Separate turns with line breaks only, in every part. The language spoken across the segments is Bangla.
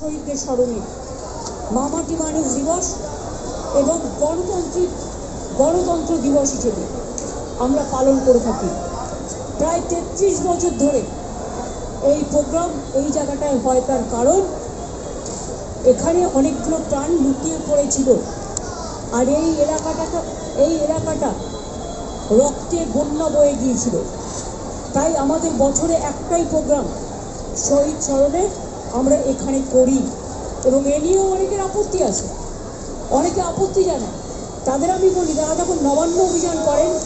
শহীদদের স্মরণে মামাটি মানুষ দিবস এবং গণতান্ত্রিক গণতন্ত্র দিবস হিসেবে আমরা পালন করে থাকি। প্রায় তেত্রিশ বছর ধরে এই প্রোগ্রাম এই জায়গাটায় হয় তার কারণ, এখানে অনেকগুলো প্রাণ লুকিয়ে পড়েছিল। আর এই এলাকাটা এই এলাকাটা রক্তে বন্যা বয়ে গিয়েছিল। তাই আমাদের বছরে একটাই প্রোগ্রাম, শহীদ স্মরণে আমরা এখানে করি। এবং এ নিয়েও অনেকের আপত্তি আছে। অনেকে আপত্তি জানায়। তাদের আমি বলি তারা যখন নবান্ন অভিযান করেন,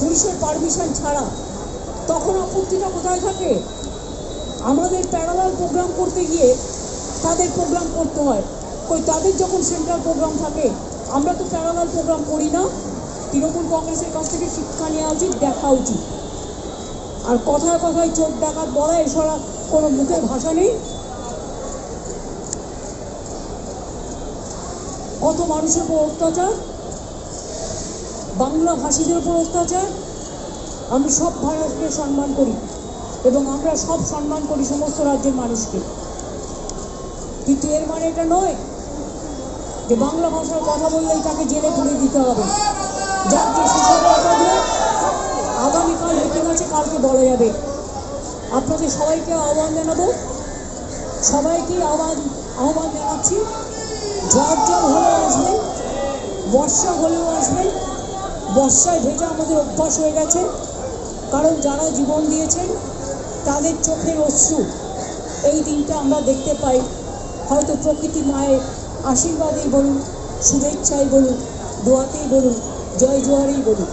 পুলিশের পারমিশন ছাড়া, তখন আপত্তিটা কোথায় থাকে? আমাদের প্যারালাল প্রোগ্রাম করতে গিয়ে তাদের প্রোগ্রাম করতে হয়। কই, তাদের যখন সেন্ট্রাল প্রোগ্রাম থাকে, আমরা তো প্যারালাল প্রোগ্রাম করি না। তৃণমূল কংগ্রেসের কাছ থেকে শিক্ষা নেওয়া উচিত, দেখা উচিত। আর কথায় কথায় চোখ ডাকাত বলা, এছাড়া কোনো মুখের ভাষা নেই। কত মানুষের উপর অত্যাচার? বাংলা ভাষীদের উপর অত্যাচার? আমি সব ভারতকে সম্মান করি এবং আমরা সব সম্মান করি সমস্ত রাজ্যের মানুষকে। কিন্তু এর মানে এটা নয় যে বাংলা ভাষার কথা বললেই তাকে জেলে পুরে দিতে হবে। যার যে আগামীকাল মিটিং আছে, কালকে বলা যাবে। আপনাদের সবাইকে আহ্বান জানাব। সবাইকে আহ্বান আহ্বান জানাচ্ছি। ঝড় জল হলেও আসবেন বর্ষা হলেও আসবেন বর্ষায় ভেজা আমাদের অভ্যাস হয়ে গেছে। কারণ যারা জীবন দিয়েছেন তাদের চোখের অশ্রু, এই দিনটা আমরা দেখতে পাই। হয়তো প্রকৃতি মায়ের আশীর্বাদেই বলুন, শুভেচ্ছাই বলুন, দোয়াতেই বলুন, জয় জোয়ারেই বলুন।